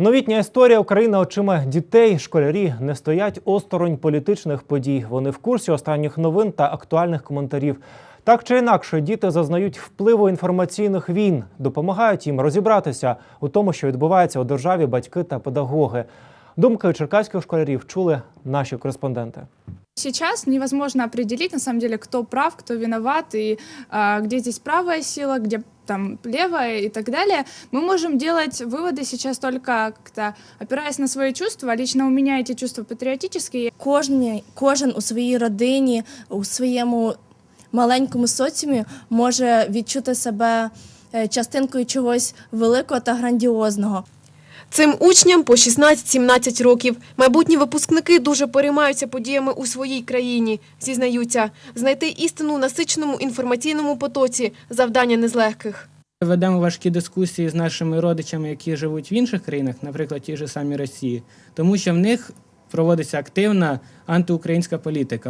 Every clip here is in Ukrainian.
Новітня історія України очима дітей. Школярі не стоять осторонь політичних подій. Вони в курсі останніх новин та актуальних коментарів. Так чи інакше, діти зазнають впливу інформаційних війн, допомагають їм розібратися у тому, що відбувається у державі батьки та педагоги. Думки черкаських школярів чули наші кореспонденти. Сейчас невозможно определить, на самом деле, кто прав, кто виноват, и а, где здесь правая сила, где там левая и так далее. Мы можем делать выводы сейчас только как-то опираясь на свои чувства. Лично у меня эти чувства патриотические. Кожен, кожен у своїй родині, у своєму маленькому соціумі може відчути себе е, частинкою чогось великого та грандіозного. Цим учням по 16-17 років. Майбутні випускники дуже переймаються подіями у своїй країні. Зізнаються, знайти істину насиченому інформаційному потоці – завдання не з легких. Ведемо важкі дискусії з нашими родичами, які живуть в інших країнах, наприклад, ті ж самі Росії, тому що в них проводиться активна антиукраїнська політика.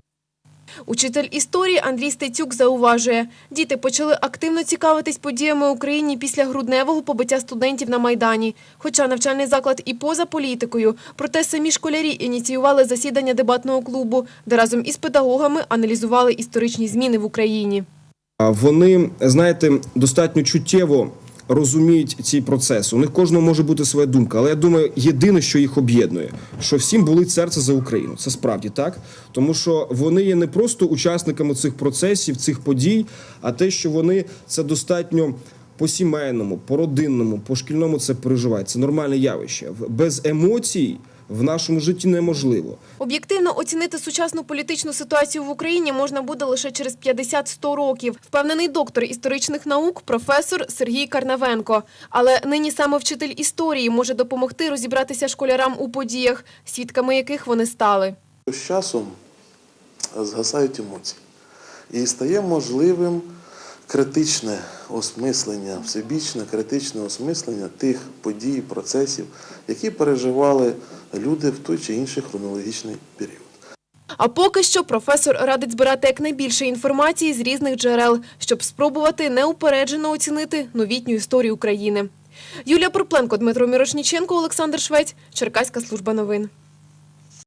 Учитель історії Андрій Стецюк зауважує, діти почали активно цікавитись подіями в Україні після грудневого побиття студентів на Майдані. Хоча навчальний заклад і поза політикою, проте самі школярі ініціювали засідання дебатного клубу, де разом із педагогами аналізували історичні зміни в Україні. Вони, знаєте, достатньо чуттєво розуміють ці процеси. У них кожного може бути своя думка, але я думаю, єдине, що їх об'єднує, що всім болить серце за Україну. Це справді так, тому що вони є не просто учасниками цих процесів, цих подій, а те, що вони це достатньо. По сімейному, по родинному, по шкільному це переживають. Це нормальне явище. Без емоцій в нашому житті неможливо. Об'єктивно оцінити сучасну політичну ситуацію в Україні можна буде лише через 50-100 років, впевнений доктор історичних наук, професор Сергій Карнавенко. Але нині саме вчитель історії може допомогти розібратися школярам у подіях, свідками яких вони стали. З часом згасають емоції. І стає можливим критичне осмислення, всебічне критичне осмислення тих подій, процесів, які переживали люди в той чи інший хронологічний період. А поки що професор радить збирати якнайбільше інформації з різних джерел, щоб спробувати неупереджено оцінити новітню історію України. Юлія Пропленко, Дмитро Мірошніченко, Олександр Швець, Черкаська служба новин.